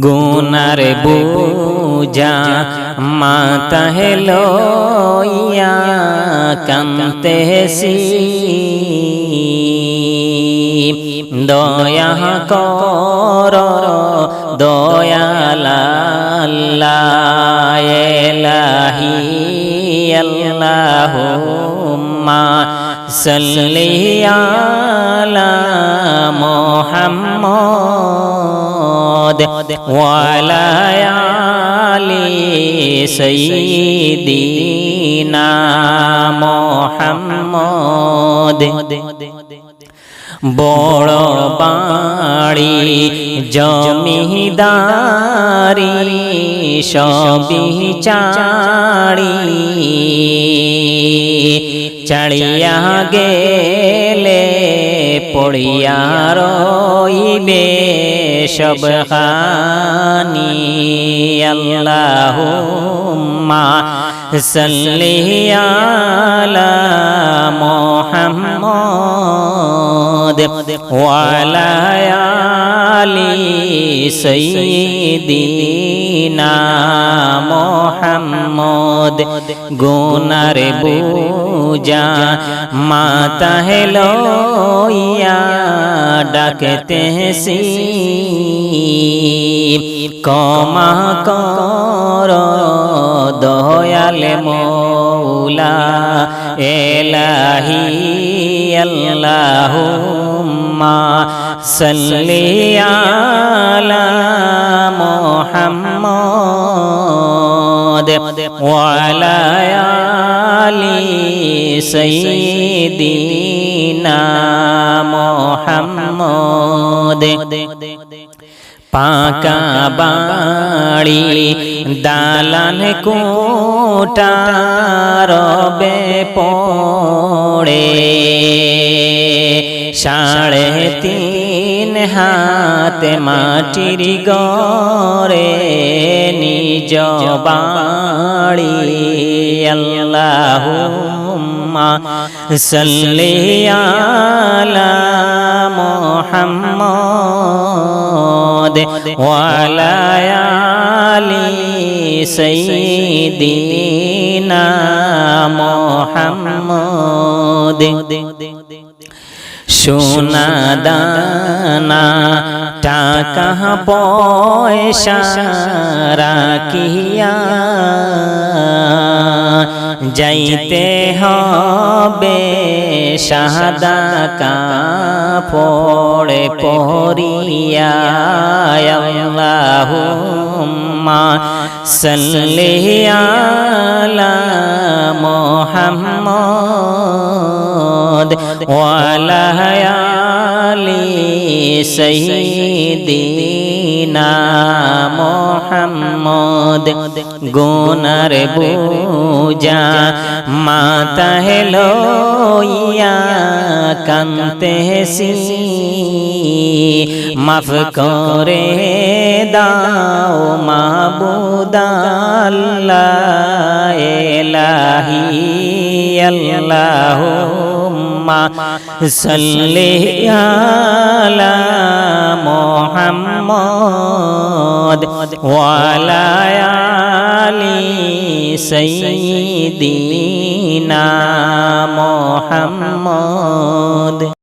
গুনার বুজা মাতা হেলো কান্তে সি দয়া কর দয়াল্লাহ এলাহি আল্লাহুম্মা সাল্লি আলা মুহাম্মদ ওয়ালা আলি সাইয়্যিদিনা মুহাম্মদ। বড় বাড়ি জমিদারি সবি চাড়ি চাড়িয়া গেলে পড়িয়া রইবে সব হানি আল্লাহুম্মা সাল্লি আলা মুহাম্মদ আলি সাইয়্যিদিনা। মুহাম্মদ গুনার বুজা মাতা হেলো ইয়া ডাকতে সি কমা কর দয়াল মৌলা এলাহি আল্লাহুম্মা। আলা মুহাম্মদ ওয়ালা সাইয়্যিদিনা মুহাম্মদ। পাকা বাড়ি দালান কোটা রবে পড়ে সাড়ে তিন হাত মাটির গড়ে নিজ বাড়ি। আল্লাহুম্মা সাল্লি আলা মুহাম্মদ ওয়ালা আলি সাইয়্যিদিনা মুহাম্মদ। সোনা দানা টাকা পয়সা রাখিয়া যাইতে হবে শাহাদা কাপড়ে পরিয়া। আল্লাহুম্মা সাল্লি আলা মুহাম্মদ ওয়ালা আলি সাইয়্যিদিনা মুহাম্মদ গুনার বুজা মাতা হেলো ইয়া কান্তে সি মাফ করে দাও মাবুদাল্লাহ এলাহি আল্লাহুম্মা মুহাম্মদ ওয়ালা সাইয়্যিদিনা মুহাম্মদ।